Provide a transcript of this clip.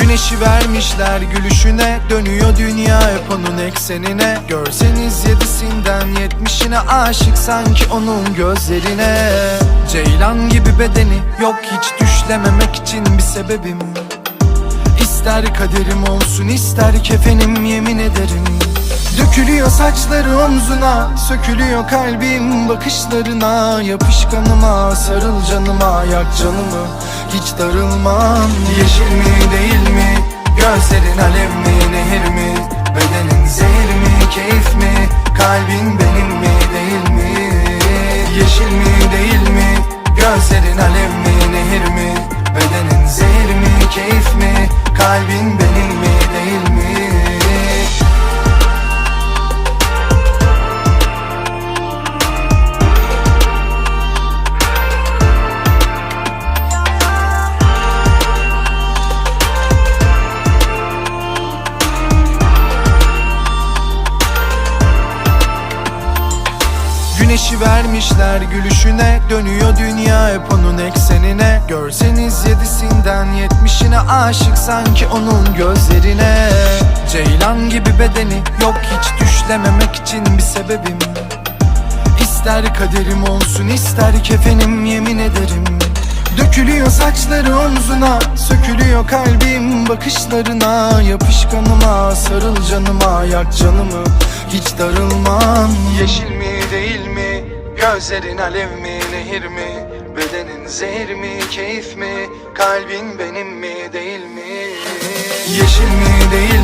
Güneşi vermişler gülüşüne Dönüyor dünya hep onun eksenine. Görseniz yedisinden yetmişine Aşık sanki onun gözlerine. Ceylan gibi bedeni yok hiç düşlememek için bir sebebim. İster kaderim olsun ister kefenim yemin ederim Dökülüyor saçları omzuna Sökülüyor kalbim bakışlarına. Yapışkanıma sarıl canıma Yak canımı. Hiç darılmam Yeşil mi değil mi? Gözlerin alev mi nehir mi? Bedenin zehir mi keyif mi? Kalbin benim mi değil mi? Yeşil mi değil mi? Gözlerin alev mi nehir mi? Bedenin zehir mi keyif mi? Kalbin benim Güneşi vermişler gülüşüne. Dönüyor dünya hep onun eksenine. Görseniz yedisinden yetmişine Aşık sanki onun gözlerine. Ceylan gibi bedeni yok hiç düşlememek için bir sebebim. İster kaderim olsun ister kefenim yemin ederim. Dökülüyor saçları omzuna Sökülüyor kalbim bakışlarına. Yapışkanıma sarıl canıma Yak canımı. Hiç darılmam Yeşil mi Gözlerin alev mi nehir mi? Bedenin zehir mi keyif mi? Kalbin benim mi değil mi? Yeşil mi değil